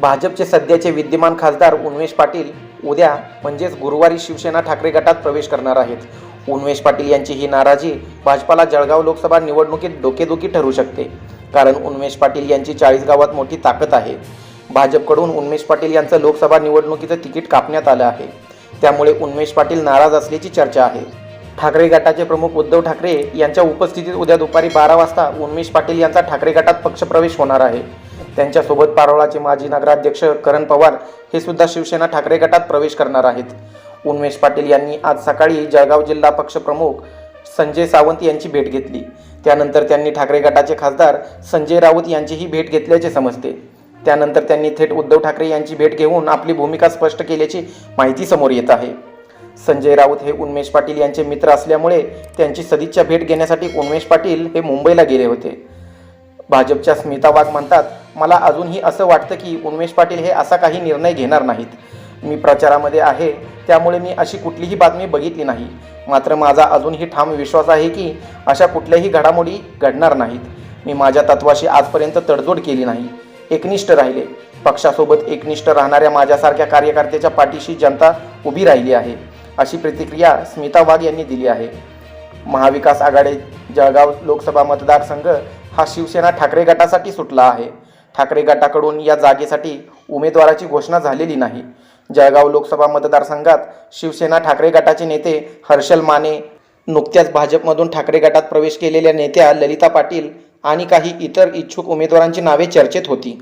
भाजपचे सध्याचे विद्यमान खासदार उन्मेष पाटील उद्या म्हणजेच गुरुवारी शिवसेना ठाकरे गटात प्रवेश करणार आहेत. उन्मेष पाटील यांची ही नाराजी भाजपाला जळगाव लोकसभा निवडणुकीत डोकेदुखी ठरू शकते. कारण उन्मेष पाटील यांची चाळीस गावात मोठी ताकद आहे. भाजपकडून उन्मेष पाटील यांचं लोकसभा निवडणुकीचं तिकीट कापण्यात आलं आहे. त्यामुळे उन्मेष पाटील नाराज असल्याची चर्चा आहे. ठाकरे गटाचे प्रमुख उद्धव ठाकरे यांच्या उपस्थितीत उद्या दुपारी बारा वाजता उन्मेष पाटील यांचा ठाकरे गटात पक्षप्रवेश होणार आहे. त्यांच्यासोबत पारोळाचे माजी नगराध्यक्ष करण पवार हे सुद्धा शिवसेना ठाकरे गटात प्रवेश करणार आहेत. उन्मेष पाटील यांनी आज सकाळी जळगाव जिल्हा पक्षप्रमुख संजय सावंत यांची भेट घेतली. त्यानंतर त्यांनी ठाकरे गटाचे खासदार संजय राऊत यांचीही भेट घेतल्याचे समजते. त्यानंतर त्यांनी थेट उद्धव ठाकरे यांची भेट घेऊन आपली भूमिका स्पष्ट केल्याची माहिती समोर येत आहे. संजय राऊत हे उन्मेष पाटील यांचे मित्र असल्यामुळे त्यांची सदिच्छा भेट घेण्यासाठी उन्मेष पाटील हे मुंबईला गेले होते. भाजपच्या स्मिता वाघ म्हणतात मला अजूनही असं वाटतं की उन्मेश पाटील हे असा काही निर्णय घेणार नाहीत. मी प्रचारामध्ये आहे त्यामुळे मी अशी कुठलीही बातमी बघितली नाही. मात्र माझा अजूनही ठाम विश्वास आहे की अशा कुठल्याही घडामोडी घडणार नाहीत. मी माझ्या तत्वाशी आजपर्यंत तडजोड केली नाही. एकनिष्ठ राहिले. पक्षासोबत एकनिष्ठ राहणाऱ्या माझ्यासारख्या कार्यकर्त्याच्या पाठीशी जनता उभी राहिली आहे अशी प्रतिक्रिया स्मिता वाघ यांनी दिली आहे. महाविकास आघाडी जळगाव लोकसभा मतदारसंघ हा शिवसेना ठाकरे गटासाठी सुटला आहे. ठाकरे गटाकडून या जागेसाठी उमेदवाराची घोषणा झालेली नाही. जळगाव लोकसभा मतदारसंघात शिवसेना ठाकरे गटाचे नेते हर्षल माने नुकत्याच भाजपमधून ठाकरे गटात प्रवेश केलेल्या नेत्या ललिता पाटील आणि काही इतर इच्छुक उमेदवारांची नावे चर्चेत होती.